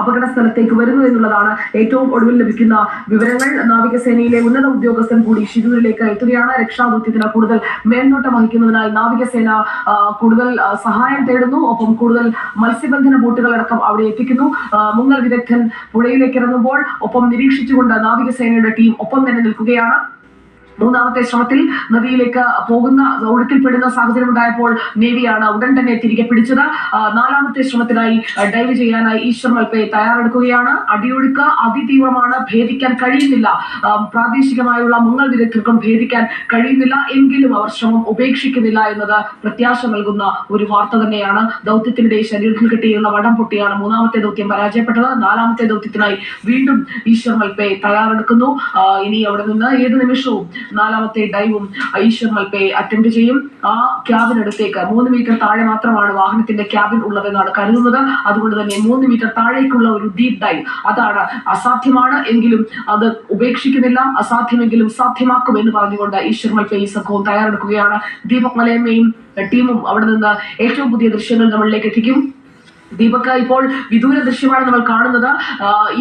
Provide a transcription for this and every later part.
അപകട സ്ഥലത്തേക്ക് വരുന്നു എന്നുള്ളതാണ് ഏറ്റവും ഒടുവിൽ ലഭിക്കുന്ന വിവരങ്ങൾ. നാവികസേനയിലെ ഉന്നത ഉദ്യോഗസ്ഥൻ കൂടി ഷിരൂരിലേക്ക് എത്തുകയാണ്. രക്ഷാദൌത്യത്തിന് കൂടുതൽ മേൽനോട്ടം വഹിക്കുന്നതിനായി നാവികസേന കൂടുതൽ സഹായം തേടുന്നു. ഒപ്പം കൂടുതൽ മത്സ്യബന്ധന ബോട്ടുകളടക്കം അവിടെ എത്തിക്കുന്നു. മുങ്ങൽ വിദഗ്ധൻ പുഴയിലേക്ക് ഇറങ്ങുമ്പോൾ ഒപ്പം നിരീക്ഷിച്ചുകൊണ്ട് നാവികസേനയുടെ ടീം ഒപ്പം തന്നെ നിൽക്കുകയാണ്. മൂന്നാമത്തെ ശ്രമത്തിൽ നദിയിലേക്ക് പോകുന്ന ഒഴുക്കിൽപ്പെടുന്ന സാഹചര്യം ഉണ്ടായപ്പോൾ നേവിയാണ് ഉടൻ തന്നെ തിരികെ പിടിച്ചത്. നാലാമത്തെ ശ്രമത്തിനായി ഡൈവ് ചെയ്യാനായി ഈശ്വർ മൽപ്പെ തയ്യാറെടുക്കുകയാണ്. അടിയൊഴുക്ക് അതിതീവ്രമാണ് ഭേദിക്കാൻ കഴിയുന്നില്ല. പ്രാദേശികമായുള്ള മുങ്ങൽ വിദഗ്ധർക്കും ഭേദിക്കാൻ കഴിയുന്നില്ല. എങ്കിലും അവർ ശ്രമം ഉപേക്ഷിക്കുന്നില്ല എന്നത് പ്രത്യാശ നൽകുന്ന ഒരു വാർത്ത തന്നെയാണ്. ദൗത്യത്തിനിടെ ശരീരത്തിൽ കിട്ടിയിരുന്ന വടം പൊട്ടിയാണ് മൂന്നാമത്തെ ദൗത്യം പരാജയപ്പെട്ടത്. നാലാമത്തെ ദൗത്യത്തിനായി വീണ്ടും ഈശ്വർ മൽപ്പെ തയ്യാറെടുക്കുന്നു. ഇനി അവിടെ നിന്ന് ഏത് നിമിഷവും നാലാമത്തെ ഡൈവും ഈശ്വർ മൽപ്പെ അറ്റൻഡ് ചെയ്യും. ആ ക്യാബിനടുത്തേക്ക് മൂന്ന് മീറ്റർ താഴെ മാത്രമാണ് വാഹനത്തിന്റെ ക്യാബിൻ ഉള്ളതെന്നാണ് കരുതുന്നത്. അതുകൊണ്ട് തന്നെ മൂന്ന് മീറ്റർ താഴേക്കുള്ള ഒരു ഡീപ് ഡൈവ് അതാണ് അസാധ്യമാണ് എങ്കിലും അത് ഉപേക്ഷിക്കുന്നില്ല. അസാധ്യമെങ്കിലും സാധ്യമാക്കും എന്ന് പറഞ്ഞുകൊണ്ട് ഈശ്വർ മൽപ്പെ ഈ സംഘവും തയ്യാറെടുക്കുകയാണ്. ദീപക് മലയമ്മയും ടീമും അവിടെ നിന്ന് ഏറ്റവും പുതിയ ദൃശ്യങ്ങൾ നമ്മളിലേക്ക് എത്തിക്കും. ദീപക് ഇപ്പോൾ വിദൂര ദൃശ്യമാണ് നമ്മൾ കാണുന്നത്.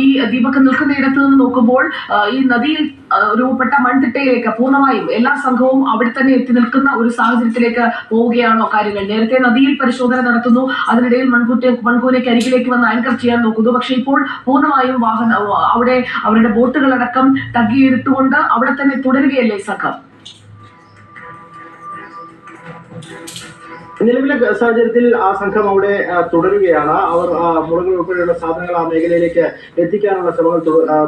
ഈ ദീപക് നിൽക്കുന്ന ഇടത്ത് നിന്ന് നോക്കുമ്പോൾ ഈ നദിയിൽ രൂപപ്പെട്ട മൺതിട്ടയിലേക്ക് പൂർണമായും എല്ലാ സംഘവും അവിടെ തന്നെ എത്തി നിൽക്കുന്ന ഒരു സാഹചര്യത്തിലേക്ക് പോവുകയാണോ കാര്യങ്ങൾ. നേരത്തെ നദിയിൽ പരിശോധന നടത്തുന്നു. അതിനിടയിൽ മൺകൂറ്റ മൺകൂനയ്ക്ക് അരികിലേക്ക് വന്ന് ആങ്കർ ചെയ്യാൻ നോക്കുന്നു. പക്ഷേ ഇപ്പോൾ പൂർണമായും വാഹന അവിടെ അവരുടെ ബോട്ടുകളടക്കം തഗ്ഗിയിട്ടുകൊണ്ട് അവിടെ തന്നെ തുടരുകയല്ലേ സംഘം? നിലവിലെ സാഹചര്യത്തിൽ ആ സംഘം അവിടെ തുടരുകയാണ്. അവർ മുളകൾ ഉൾപ്പെടെയുള്ള സാധനങ്ങൾ ആ മേഖലയിലേക്ക് എത്തിക്കാനുള്ള ശ്രമങ്ങൾ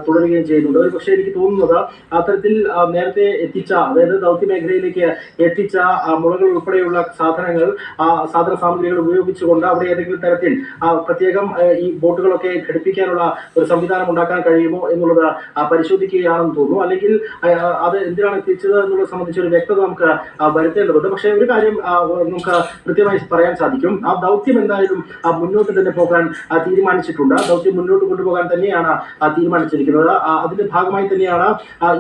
തുടരുകയും ചെയ്യുന്നുണ്ട്. ഒരു പക്ഷേ എനിക്ക് തോന്നുന്നത് അത്തരത്തിൽ നേരത്തെ എത്തിച്ച അതായത് ദൗത്യ മേഖലയിലേക്ക് എത്തിച്ച മുളകൾ ഉൾപ്പെടെയുള്ള സാധനങ്ങൾ ആ സാധന സാമഗ്രികൾ ഉപയോഗിച്ചുകൊണ്ട് അവിടെ ഏതെങ്കിലും തരത്തിൽ പ്രത്യേകം ഈ ബോട്ടുകളൊക്കെ ഘടിപ്പിക്കാനുള്ള ഒരു സംവിധാനം ഉണ്ടാക്കാൻ കഴിയുമോ എന്നുള്ളത് പരിശോധിക്കുകയാണെന്ന് തോന്നുന്നു. അല്ലെങ്കിൽ അത് എന്തിനാണ് എത്തിച്ചത് എന്നുള്ളത് സംബന്ധിച്ച് ഒരു വ്യക്തത നമുക്ക് വരുത്തേണ്ടതുണ്ട്. പക്ഷേ ഒരു കാര്യം നമുക്ക് കൃത്യമായി പറയാൻ സാധിക്കും. ആ ദൗത്യം എന്തായാലും മുന്നോട്ട് തന്നെ പോകാൻ തീരുമാനിച്ചിട്ടുണ്ട്. ആ ദൗത്യം മുന്നോട്ട് കൊണ്ടുപോകാൻ തന്നെയാണ് തീരുമാനിച്ചിരിക്കുന്നത്. അതിന്റെ ഭാഗമായി തന്നെയാണ്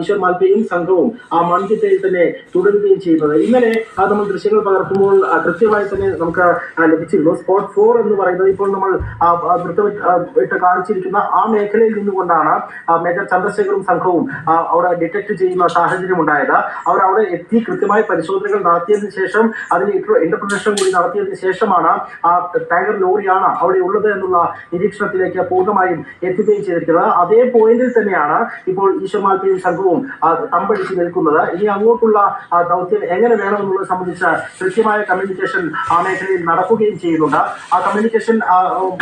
ഈശ്വർ മാൽപ്പയും സംഘവും ആ മൺചിട്ടയിൽ തന്നെ തുടരുകയും ചെയ്യുന്നത്. ഇന്നലെ നമ്മൾ ദൃശ്യങ്ങൾ പകർത്തുമ്പോൾ കൃത്യമായി തന്നെ നമുക്ക് ലഭിച്ചിരുന്നു. സ്പോട്ട് ഫോർ എന്ന് പറയുന്നത് ഇപ്പോൾ നമ്മൾ ഇട്ട് കാണിച്ചിരിക്കുന്ന ആ മേഖലയിൽ നിന്നുകൊണ്ടാണ് മേജർ ചന്ദ്രശേഖറും സംഘവും അവിടെ ഡിറ്റക്ട് ചെയ്യുന്ന സാഹചര്യം ഉണ്ടായത്. അവർ അവിടെ എത്തി കൃത്യമായി പരിശോധനകൾ നടത്തിയതിനു ശേഷം അതിന് ഇന്റർപ്രിട്ടേഷൻ കൂടി നടത്തിയതിനു ശേഷമാണ് ആ ടാങ്കർ ലോറിയാണ് അവിടെ ഉള്ളത് എന്നുള്ള നിരീക്ഷണത്തിലേക്ക് പൂർണമായും എത്തുകയും ചെയ്തിരിക്കുന്നത്. അതേ പോയിന്റിൽ തന്നെയാണ് ഇപ്പോൾ ഈശ്വമാൽപ്പയും സംഘവും തമ്പടിച്ച് നിൽക്കുന്നത്. ഇനി അങ്ങോട്ടുള്ള ദൗത്യം എങ്ങനെ വേണമെന്നുള്ളത് സംബന്ധിച്ച് കൃത്യമായ കമ്മ്യൂണിക്കേഷൻ ആ മേഖലയിൽ നടക്കുകയും ചെയ്യുന്നുണ്ട്. ആ കമ്മ്യൂണിക്കേഷൻ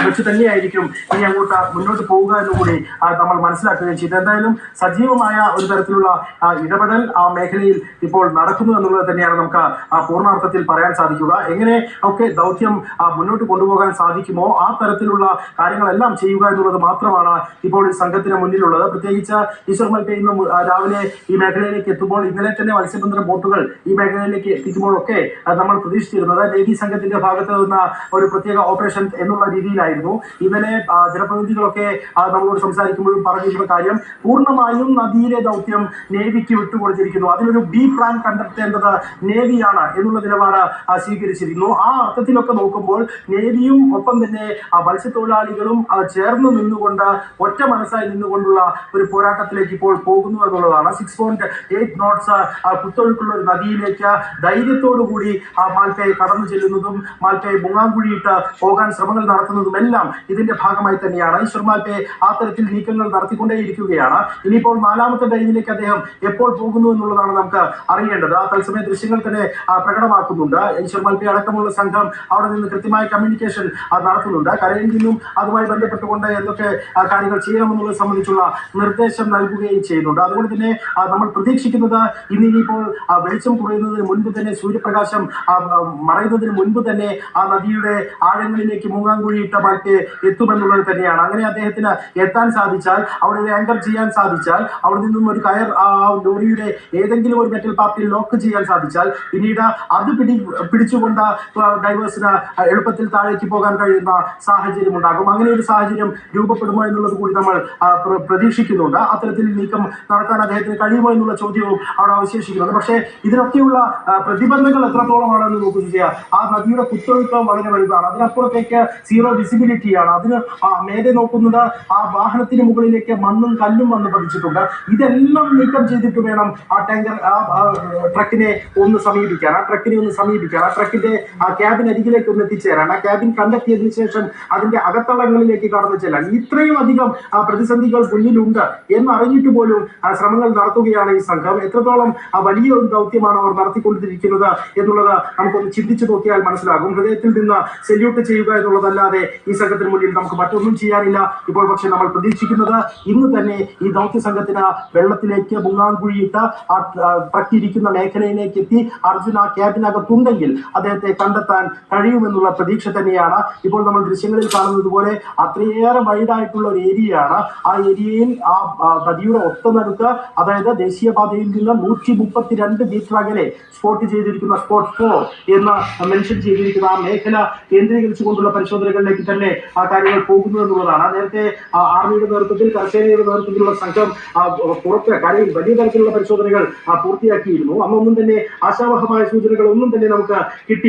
വെച്ച് തന്നെയായിരിക്കും ഇനി അങ്ങോട്ട് മുന്നോട്ട് പോവുക എന്നുകൂടി നമ്മൾ മനസ്സിലാക്കുകയും ചെയ്തു. എന്തായാലും സജീവമായ ഒരു തരത്തിലുള്ള ഇടപെടൽ ആ മേഖലയിൽ ഇപ്പോൾ നടക്കുന്നു എന്നുള്ളത് തന്നെയാണ് നമുക്ക് പൂർണാർത്ഥത്തിൽ പറയാൻ സാധിക്കുക. എങ്ങനെ ഒക്കെ ദൗത്യം മുന്നോട്ട് കൊണ്ടുപോകാൻ സാധിക്കുമോ? ആ തരത്തിലുള്ള കാര്യങ്ങളെല്ലാം ചെയ്യുക എന്നുള്ളത് മാത്രമാണ് ഇപ്പോൾ സംഘത്തിന് മുന്നിലുള്ളത്. പ്രത്യേകിച്ച് ഈശ്വർ മൽപ്പ ഇന്ന് രാവിലെ ഈ മേഖലയിലേക്ക് എത്തുമ്പോൾ ഇന്നലെ തന്നെ മത്സ്യബന്ധന ബോട്ടുകൾ ഈ മേഖലയിലേക്ക് എത്തിക്കുമ്പോഴൊക്കെ നമ്മൾ പ്രതീക്ഷിച്ചിരുന്നത് നേവി സംഘത്തിന്റെ ഭാഗത്ത് നിന്ന് ഒരു പ്രത്യേക ഓപ്പറേഷൻ എന്നുള്ള രീതിയിലായിരുന്നു. ഇന്നലെ ജനപ്രതിനിധികളൊക്കെ നമ്മളോട് സംസാരിക്കുമ്പോഴും പറഞ്ഞിട്ടുള്ള കാര്യം പൂർണമായും നദിയിലെ ദൗത്യം നേവിക്ക് വിട്ടുകൊടുത്തിരിക്കുന്നു. അതിലൊരു ബി പ്ലാൻ കണ്ടെത്തേണ്ടത് നേവിയാണ് എന്നുള്ള നിലപാട് ആ, സ്വീകരിച്ചിരിക്കുന്നു ആ അർത്ഥത്തിലൊക്കെ നോക്കുമ്പോൾ നേവിയും ഒപ്പം തന്നെ മത്സ്യത്തൊഴിലാളികളും ചേർന്ന് നിന്നുകൊണ്ട് ഒറ്റ മനസ്സായി നിന്നുകൊണ്ടുള്ള ഒരു പോരാട്ടത്തിലേക്ക് ഇപ്പോൾ പോകുന്നു എന്നുള്ളതാണ്. സിക്സ് പോയിന്റ് എയ്റ്റ് നോട്ട്സ് കുത്തൊഴുക്കുള്ള ഒരു നദിയിലേക്ക് ധൈര്യത്തോടു കൂടി മാൽപ്പയെ കടന്നു ചെല്ലുന്നതും മാൽപ്പയെ മുങ്ങാങ്കുഴിയിട്ട് പോകാൻ ശ്രമങ്ങൾ നടത്തുന്നതും എല്ലാം ഇതിന്റെ ഭാഗമായി തന്നെയാണ്. ഈശ്വർ മാൽപ്പയെ ആ തരത്തിൽ നീക്കങ്ങൾ നടത്തിക്കൊണ്ടേയിരിക്കുകയാണ്. ഇനിയിപ്പോൾ നാലാമത്തെ ഡൈവിലേക്ക് അദ്ദേഹം എപ്പോൾ പോകുന്നു എന്നുള്ളതാണ് നമുക്ക് അറിയേണ്ടത്. ആ തത്സമയ ദൃശ്യങ്ങൾ തന്നെ പ്രകടമാക്കുന്നുണ്ട്. ഈശ്വർ മാൽപ്പെ അടക്കമുള്ള സംഘം അവിടെ നിന്ന് കൃത്യമായ കമ്മ്യൂണിക്കേഷൻ നടത്തുന്നുണ്ട്. കരയിൽ നിന്നും അതുമായി ബന്ധപ്പെട്ടുകൊണ്ട് എന്തൊക്കെ കാര്യങ്ങൾ ചെയ്യണമെന്നുള്ളത് സംബന്ധിച്ചുള്ള നിർദ്ദേശം നൽകുകയും ചെയ്യുന്നുണ്ട്. അതുകൊണ്ട് തന്നെ നമ്മൾ പ്രതീക്ഷിക്കുന്നത് ഇന്ന് ഇനിയിപ്പോൾ ആ, വെളിച്ചം കുറയുന്നതിന് മുൻപ് തന്നെ സൂര്യപ്രകാശം മറയുന്നതിന് മുൻപ് തന്നെ ആ നദിയുടെ ആഴങ്ങളിലേക്ക് മൂങ്ങാങ്കുഴിയിട്ട മറ്റ് എത്തുമെന്നുള്ളത് തന്നെയാണ്. അങ്ങനെ അദ്ദേഹത്തിന് എത്താൻ സാധിച്ചാൽ അവിടെ ഒരു ആങ്കർ ചെയ്യാൻ സാധിച്ചാൽ അവിടെ നിന്നും ഒരു കയർ ആ ലോറിയുടെ ഏതെങ്കിലും ഒരു മെറ്റൽ പാർട്ടിയിൽ ലോക്ക് ചെയ്യാൻ സാധിച്ചാൽ പിന്നീട് അത് പിടി പിടിച്ചുകൊണ്ട് ഡൈവേഴ്സിന് എളുപ്പത്തിൽ താഴേക്ക് പോകാൻ കഴിയുന്ന സാഹചര്യം ഉണ്ടാകും. അങ്ങനെ ഒരു സാഹചര്യം രൂപപ്പെടുമോ എന്നുള്ളത് കൂടി നമ്മൾ പ്രതീക്ഷിക്കുന്നുണ്ട്. അത്തരത്തിൽ നീക്കം നടക്കാൻ അദ്ദേഹത്തിന് കഴിയുമോ എന്നുള്ള ചോദ്യവും അവിടെ അവശേഷിക്കുന്നുണ്ട്. പക്ഷേ ഇതിനൊക്കെയുള്ള പ്രതിബന്ധങ്ങൾ എത്രത്തോളമാണെന്ന് നോക്കുക ആ നദിയുടെ കുത്തൊഴുക്കം വളരെ വലുതാണ്. അതിനപ്പുറത്തേക്ക് സീറോ വിസിബിലിറ്റിയാണ്. അതിന് മേലെ നോക്കുന്നത് ആ വാഹനത്തിന് മുകളിലേക്ക് മണ്ണും കല്ലും വന്ന് പതിച്ചിട്ടുണ്ട്. ഇതെല്ലാം നീക്കം ചെയ്തിട്ട് വേണം ആ ടാങ്കർ ആ, ട്രക്കിനെ ഒന്ന് സമീപിക്കാൻ. ആ ട്രക്കിനെ ഒന്ന് സമീപിക്കാൻ. ആ ട്രക്കിന്റെ ആ ക്യാബിൻ അരികിലേക്ക് ഒന്ന് എത്തിച്ചേരാൻ. ആ ക്യാബിൻ കണ്ടെത്തിയതിനു ശേഷം അതിന്റെ അകത്തളങ്ങളിലേക്ക് കടന്നു ചെല്ലാൻ. ഇത്രയും അധികം ആ, പ്രതിസന്ധികൾ മുന്നിലുണ്ട് എന്നറിഞ്ഞിട്ട് പോലും ആ, ശ്രമങ്ങൾ നടത്തുകയാണ് ഈ സംഘം. എത്രത്തോളം വലിയ ഒരു ദൗത്യമാണ് അവർ നടത്തിക്കൊണ്ടിരിക്കുന്നത് എന്നുള്ളത് നമുക്കൊന്ന് ചിന്തിച്ചു നോക്കിയാൽ മനസ്സിലാകും. ഹൃദയത്തിൽ നിന്ന് സെല്യൂട്ട് ചെയ്യുക എന്നുള്ളതല്ലാതെ ഈ സംഘത്തിന് മുന്നിൽ നമുക്ക് മറ്റൊന്നും ചെയ്യാനില്ല. ഇപ്പോൾ പക്ഷെ നമ്മൾ പ്രതീക്ഷിക്കുന്നത് ഇന്ന് തന്നെ ഈ ദൗത്യ സംഘത്തിന് വെള്ളത്തിലേക്ക് മുങ്ങാൻകുഴിയിട്ട് ആ ആ, ട്രക്ക് ഇരിക്കുന്ന മേഖലയിലേക്ക് എത്തി. അർജുൻ ആ ക്യാബിനകത്തുണ്ടെങ്കിൽ അദ്ദേഹത്തെ കണ്ടെത്താൻ കഴിയുമെന്നുള്ള പ്രതീക്ഷ തന്നെയാണ്. ഇപ്പോൾ നമ്മൾ ദൃശ്യങ്ങളിൽ കാണുന്നത് പോലെ അത്രയേറെ വൈഡായിട്ടുള്ള ഒരു ഏരിയയാണ്. ആ ഏരിയയിൽ ആ നദിയുടെ ഒത്തനടുക്ക് അതായത് ദേശീയപാതയിൽ നിന്ന് നൂറ്റി മുപ്പത്തിരണ്ട് മീറ്റർ അകലെ സ്പോട്ട് ചെയ്തിരിക്കുന്ന സ്പോട്ട് ഫോർ എന്ന് മെൻഷൻ ചെയ്തിരിക്കുന്ന ആ മേഖല കേന്ദ്രീകരിച്ചുകൊണ്ടുള്ള പരിശോധനകളിലേക്ക് തന്നെ ആ കാര്യങ്ങൾ പോകുന്നു എന്നുള്ളതാണ്. നേരത്തെ ആർമിയുടെ നേതൃത്വത്തിൽ കർഷകരുടെ നേതൃത്വത്തിലുള്ള സംഘം പുറത്ത് കാര്യം വലിയ തരത്തിലുള്ള പരിശോധനകൾ പൂർത്തിയാക്കിയിരുന്നു. അന്നൊന്നും തന്നെ ആശാവഹമായ സൂചനകൾ ഒന്നും തന്നെ നമുക്ക്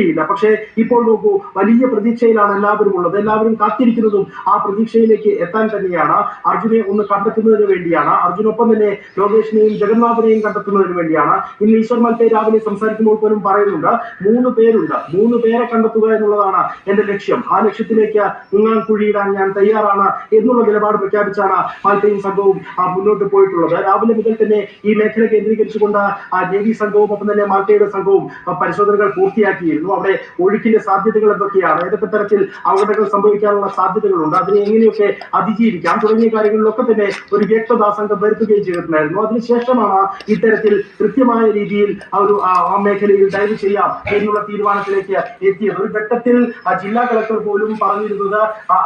കിട്ടിയില്ല. പക്ഷേ ഇപ്പോൾ നോക്കൂ വലിയ പ്രതീക്ഷയിലാണ് എല്ലാവരും ഉള്ളത്. എല്ലാവരും കാത്തിരിക്കുന്നതും ആ പ്രതീക്ഷയിലേക്ക് എത്താൻ തന്നെയാണ്. അർജുനെ ഒന്ന് കണ്ടെത്തുന്നതിന് വേണ്ടിയാണ്. അർജുനൊപ്പം തന്നെ ലോകേഷിനെയും ജഗന്നാഥനെയും കണ്ടെത്തുന്നതിന് വേണ്ടിയാണ്. ഇന്ന് ഈശ്വർ മൽപ്പേ രാവിലെ സംസാരിക്കുമ്പോൾ പോലും പറയുന്നുണ്ട് മൂന്ന് പേരുണ്ട്. മൂന്ന് പേരെ കണ്ടെത്തുക എന്നുള്ളതാണ് എന്റെ ലക്ഷ്യം. ആ ലക്ഷ്യത്തിലേക്ക് മുങ്ങാൻ കുഴിയിടാൻ ഞാൻ തയ്യാറാണ് എന്നുള്ള നിലപാട് പ്രഖ്യാപിച്ചാണ് മൽപ്പയും സംഘവും മുന്നോട്ട് പോയിട്ടുള്ളത്. രാവിലെ മുതൽ തന്നെ ഈ മേഖല കേന്ദ്രീകരിച്ചുകൊണ്ട് ആ നേവി സംഘവും ഒപ്പം തന്നെ മാൽപ്പയുടെ സംഘവും പരിശോധനകൾ പൂർത്തിയാക്കിയിരുന്നു. അവിടെ ഒഴുക്കിന്റെ സാധ്യതകൾ എന്തൊക്കെയാണ്? ഏതൊക്കെ തരത്തിൽ അപകടങ്ങൾ സംഭവിക്കാനുള്ള സാധ്യതകളുണ്ട്? അതിനെ എങ്ങനെയൊക്കെ അതിജീവിക്കാം? തുടങ്ങിയ കാര്യങ്ങളിലൊക്കെ തന്നെ ഒരു വ്യക്തത സംഘം വരുത്തുകയും ചെയ്തിട്ടുണ്ടായിരുന്നു. അതിനുശേഷമാണ് ഇത്തരത്തിൽ കൃത്യമായ രീതിയിൽ ഒരു ആ മേഖലയിൽ ഡൈവ് ചെയ്യാം എന്നുള്ള തീരുമാനത്തിലേക്ക് എത്തിയത്. ഒരു ഘട്ടത്തിൽ ജില്ലാ കളക്ടർ പോലും പറഞ്ഞിരുന്നത്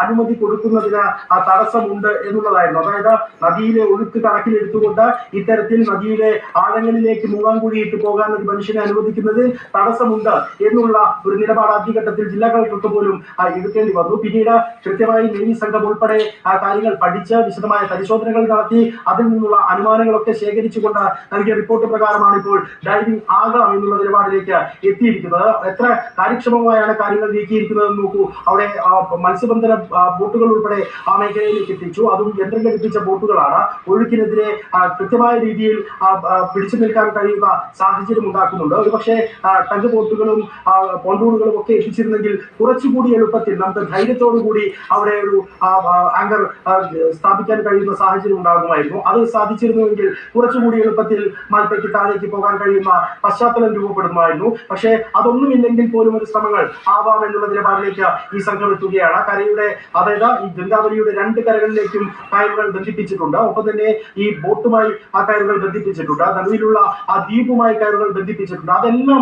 അനുമതി കൊടുക്കുന്നതിന് തടസ്സമുണ്ട് എന്നുള്ളതായിരുന്നു. അതായത് നദിയിലെ ഒഴുക്ക് കണക്കിലെടുത്തുകൊണ്ട് ഇത്തരത്തിൽ നദിയിലെ ആഴങ്ങളിലേക്ക് മൂവാങ്കുഴിയിട്ട് പോകാൻ ഒരു മനുഷ്യനെ അനുവദിക്കുന്നതിൽ തടസ്സമുണ്ട് എന്നുള്ള ഒരു നിലപാട് ആദ്യഘട്ടത്തിൽ ജില്ലാ കളക്ടർക്ക് പോലും എടുക്കേണ്ടി വന്നു. പിന്നീട് കൃത്യമായി നേവി സംഘം ഉൾപ്പെടെ ആ കാര്യങ്ങൾ പഠിച്ച് വിശദമായ പരിശോധനകൾ നടത്തി അതിൽ നിന്നുള്ള അനുമാനങ്ങളൊക്കെ ശേഖരിച്ചുകൊണ്ട് നൽകിയ റിപ്പോർട്ട് പ്രകാരമാണ് ഇപ്പോൾ ഡൈവിംഗ് ആകാം എന്നുള്ള നിലപാടിലേക്ക് എത്തിയിരിക്കുന്നത്. എത്ര കാര്യക്ഷമമായാണ് കാര്യങ്ങൾ നീക്കിയിരിക്കുന്നത് നോക്കൂ. അവിടെ മത്സ്യബന്ധന ബോട്ടുകൾ ഉൾപ്പെടെ ആ മേഖലയിലേക്ക് എത്തിച്ചു. അതും യന്ത്രം ഘടിപ്പിച്ച ബോട്ടുകളാണ്. ഒഴുക്കിനെതിരെ കൃത്യമായ രീതിയിൽ പിടിച്ചു നിൽക്കാൻ കഴിയുന്ന സാഹചര്യം ഉണ്ടാക്കുന്നുണ്ട്. ഒരുപക്ഷെ ടഗ് ബോട്ടുകളും പോണ്ടൂണുകളും ഒക്കെ എത്തിച്ചിരുന്നെങ്കിൽ കുറച്ചുകൂടി എളുപ്പത്തിൽ നമുക്ക് ധൈര്യത്തോടു കൂടി അവിടെ ഒരു ആങ്കർ സ്ഥാപിക്കാൻ കഴിയുന്ന സാഹചര്യം ഉണ്ടാകുമായിരുന്നു. അത് സാധിച്ചിരുന്നുവെങ്കിൽ കുറച്ചുകൂടി എളുപ്പത്തിൽ മാൽപ്പയ്ക്ക് താഴേക്ക് പോകാൻ കഴിയുന്ന പശ്ചാത്തലം രൂപപ്പെടുമായിരുന്നു. പക്ഷേ അതൊന്നുമില്ലെങ്കിൽ പോലും ഒരു ശ്രമങ്ങൾ ആവാം എന്നുള്ള നിലപാടിലേക്ക് ഈ സംഘം എത്തുകയാണ്. കരയുടെ അതായത് ഈ ഗംഗാവലിയുടെ രണ്ട് കരകളിലേക്കും കയറുകൾ ബന്ധിപ്പിച്ചിട്ടുണ്ട്. ഒപ്പം തന്നെ ഈ ബോട്ടുമായി ആ കയറുകൾ ബന്ധിപ്പിച്ചിട്ടുണ്ട്. നടുവിലുള്ള ആ ദ്വീപുമായി കയറുകൾ ബന്ധിപ്പിച്ചിട്ടുണ്ട്. അതെല്ലാം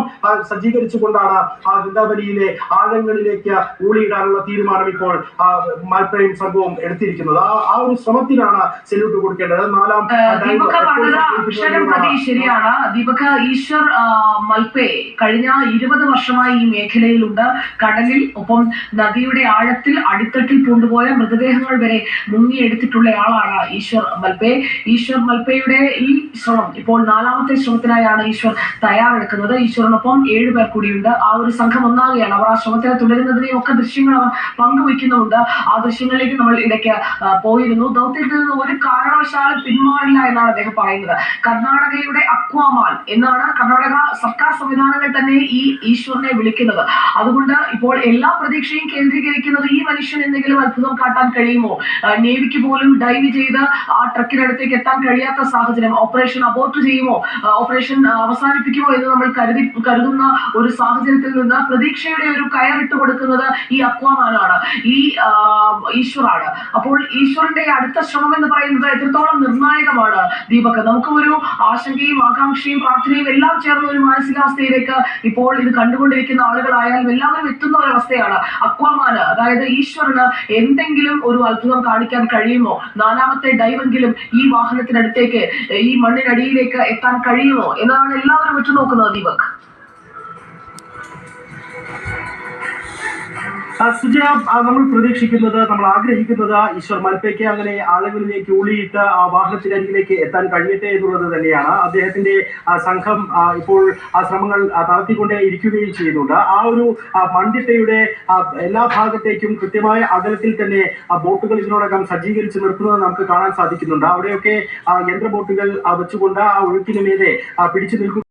സജ്ജീകരിച്ചുകൊണ്ടാണ് ആ ഗുദാബലിയിലെ ആഴങ്ങളിലേക്ക് ഊളിയിടാനുള്ള തീരുമാനം ഇപ്പോൾ ആ, മാൽപ്പയും സംഘവും എടുത്തിരിക്കുന്നത്. ആ ആ ഒരു ശ്രമത്തിനാണ് സെല്യൂട്ട് കൊടുക്കേണ്ടത്. നാലാം. ശരിയാണ്. ദീപക് ഈശ്വർ മൽപ്പേ മൽപേ കഴിഞ്ഞ ഇരുപത് വർഷമായി ഈ മേഖലയിലുണ്ട്. കടലിൽ ഒപ്പം നദിയുടെ ആഴത്തിൽ അടിത്തട്ടിൽ കൊണ്ടുപോയ മൃതദേഹങ്ങൾ വരെ മുങ്ങിയെടുത്തിട്ടുള്ള ആളാണ് ഈശ്വർ മൽപേ ഈശ്വർ മൽപ്പയുടെ ഈ ശ്രമം. ഇപ്പോൾ നാലാമത്തെ ശ്രമത്തിനായാണ് ഈശ്വർ തയ്യാറെടുക്കുന്നത്. ഈശ്വറിനൊപ്പം ഏഴ് പേർ കൂടിയുണ്ട്. ആ ഒരു സംഘം ഒന്നാകുകയാണ് അവർ ആ ശ്രമത്തിനെ തുടരുന്നതിനെയും ഒക്കെ ദൃശ്യങ്ങൾ അവർ പങ്കുവയ്ക്കുന്നുണ്ട് ആ ദൃശ്യങ്ങളിലേക്ക് നമ്മൾ ഇടയ്ക്ക് പോയിരുന്നു. ദൗത്യത്തിൽ നിന്ന് ഒരു കാരണവശാലും പിന്മാറില്ല എന്നാണ് അദ്ദേഹം പറയുന്നത്. കർണാടകയുടെ അക്വാമാൽ എന്നാണ് കർണാടക സർക്കാർ സംവിധാനങ്ങൾ തന്നെ ഈ ഈശ്വറിനെ വിളിക്കുന്നത്. അതുകൊണ്ട് ഇപ്പോൾ എല്ലാ പ്രതീക്ഷയും കേന്ദ്രീകരിക്കുന്നത് ഈ മനുഷ്യൻ എന്തെങ്കിലും അത്ഭുതം കാട്ടാൻ കഴിയുമോ? നേവിക്ക് പോലും ഡൈവ് ചെയ്ത് ആ ട്രക്കിനടുത്തേക്ക് എത്താൻ കഴിയാത്ത സാഹചര്യം. ഓപ്പറേഷൻ അബോർട്ട് ചെയ്യുമോ? ഓപ്പറേഷൻ അവസാനിപ്പിക്കുമോ എന്ന് നമ്മൾ കരുതി കരുതുന്ന ഒരു സാഹചര്യത്തിൽ നിന്ന് പ്രതീക്ഷയുടെ ഒരു കയറിട്ട് കൊടുക്കുന്നത് ഈ അക്വാമാനാണ് ഈ ഈശ്വറാണ്. അപ്പോൾ ഈശ്വറിന്റെ അടുത്ത ശ്രമം എന്ന് പറയുന്നത് എത്രത്തോളം നിർണായകമാണ് ദീപക്? നമുക്ക് ഒരു ആശങ്കയും ആകാംക്ഷയും പ്രാർത്ഥനയും എല്ലാം ചേർന്ന ഒരു മാനസികാവസ്ഥയിലേക്ക് ഇപ്പോൾ ഇത് കണ്ടുകൊണ്ടിരിക്കുന്ന ആളുകളായാലും എല്ലാവരും എത്തുന്ന ഒരു അവസ്ഥയാണ് അക്വാമാന്. അതായത് ഈശ്വരന് എന്തെങ്കിലും ഒരു അത്ഭുതം കാണിക്കാൻ കഴിയുമോ? നാലാമത്തെ ഡൈവെങ്കിലും ഈ വാഹനത്തിനടുത്തേക്ക് ഈ മണ്ണിനടിയിലേക്ക് എത്താൻ കഴിയുമോ? എന്നതാണ് എല്ലാവരും ഉറ്റുനോക്കുന്നത് ദീപക്. സുജയ നമ്മൾ പ്രതീക്ഷിക്കുന്നത് നമ്മൾ ആഗ്രഹിക്കുന്നത് ഈശ്വർ മൽപ്പയ്ക്ക് അങ്ങനെ ആളുകളിലേക്ക് ഊളിയിട്ട് ആ വാഹനത്തിനരികിലേക്ക് എത്താൻ കഴിയട്ടെ എന്നുള്ളത് തന്നെയാണ്. അദ്ദേഹത്തിന്റെ സംഘം ഇപ്പോൾ ആ ശ്രമങ്ങൾ നടത്തിക്കൊണ്ടേ ഇരിക്കുകയും ചെയ്യുന്നുണ്ട്. ആ ഒരു മണ്ടിട്ടയുടെ എല്ലാ ഭാഗത്തേക്കും കൃത്യമായ അകലത്തിൽ തന്നെ ബോട്ടുകൾ ഇതിനോടകം സജ്ജീകരിച്ച് നിർത്തുന്നത് നമുക്ക് കാണാൻ സാധിക്കുന്നുണ്ട്. അവിടെയൊക്കെ ആ, യന്ത്ര ബോട്ടുകൾ വെച്ചുകൊണ്ട് ആ ഒഴുക്കിന് മീതെ പിടിച്ചു നിൽക്കുക